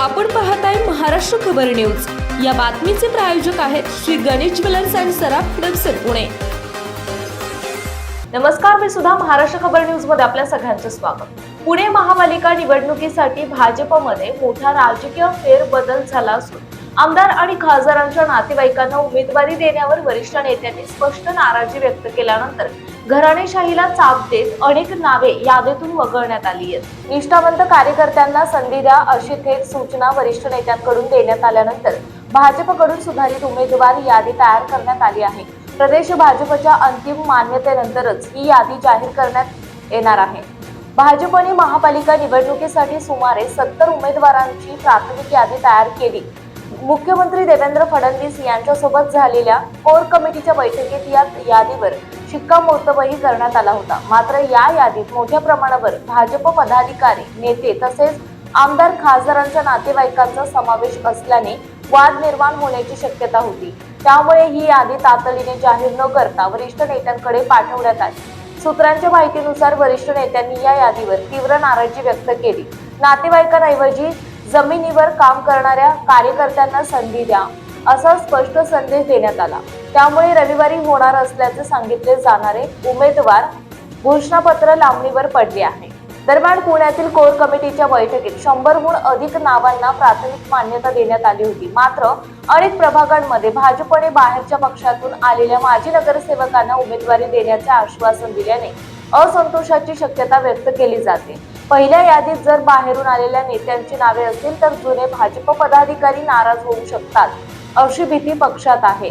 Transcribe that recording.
आपण पाहताय महाराष्ट्र खबर न्यूज. या बातमीचे प्रायोजक आहेत श्री गणेश ज्वेलर्स अँड सराफ हडपसर पुणे. नमस्कार मी सुद्धा महाराष्ट्र खबर न्यूजमध्ये आपल्या सगळ्यांचं स्वागत. पुणे महापालिका निवडणुकीसाठी भाजपमध्ये मोठा राजकीय फेरबदल झाला असून आमदार आणि खासदारांच्या नातेवाईकांना उमेदवारी देण्यावर वरिष्ठ नेत्यांनी स्पष्ट नाराजी व्यक्त केल्यानंतर घराणेशाहीला चाप देत अनेक नावे यादीतून वगळण्यात आली आहेत. निष्ठावंत कार्यकर्त्यांना संधी द्या अशी थेट सूचना वरिष्ठ नेत्यांकडून देण्यात आल्यानंतर भाजपकडून सुधारित उमेदवार यादी तयार करण्यात आली आहे. प्रदेश भाजपच्या अंतिम मान्यतेनंतरच ही यादी जाहीर करण्यात येणार आहे. भाजपने महापालिका निवडणुकीसाठी सुमारे सत्तर उमेदवारांची प्राथमिक यादी तयार केली. मुख्यमंत्री देवेंद्र फडणवीस यांच्यासोबत झालेल्या कोर कमिटीच्या बैठकीत या यादीवर शिक्कामोर्तबही करण्यात आला होता. मात्र या यादीत मोठ्या प्रमाणावर भाजप पदाधिकारी नेते तसेच आमदार खासदारांच्या नातेवाईकांचा समावेश असल्याने वाद निर्माण होण्याची शक्यता होती. त्यामुळे ही यादी तातडीने जाहीर न करता वरिष्ठ नेत्यांकडे पाठवण्यात आली. सूत्रांच्या माहितीनुसार वरिष्ठ नेत्यांनी या यादीवर तीव्र नाराजी व्यक्त केली. नातेवाईकांऐवजी जमिनीवर काम करणाऱ्या कार्यकर्त्यांना संधी द्या असा स्पष्ट संदेश देण्यात आला. त्यामुळे रविवारी होणार असल्याचे सांगितले जाणारे उमेदवार घोषणापत्र लांबणीवर पडले आहे. दरम्यान पुण्यातील कोर कमिटीच्या बैठकीत शंभरहून अधिक नावांना प्राथमिक मान्यता देण्यात आली होती. मात्र अनेक प्रभागांमध्ये भाजपने बाहेरच्या पक्षातून आलेल्या माजी नगरसेवकांना उमेदवारी देण्याचे आश्वासन दिल्याने असंतोषाची शक्यता व्यक्त केली जाते. पहिल्या यादीत जर बाहेरून आलेल्या नेत्यांची नावे असतील तर जुने भाजप पदाधिकारी नाराज होऊ शकतात अशी भीती पक्षात आहे.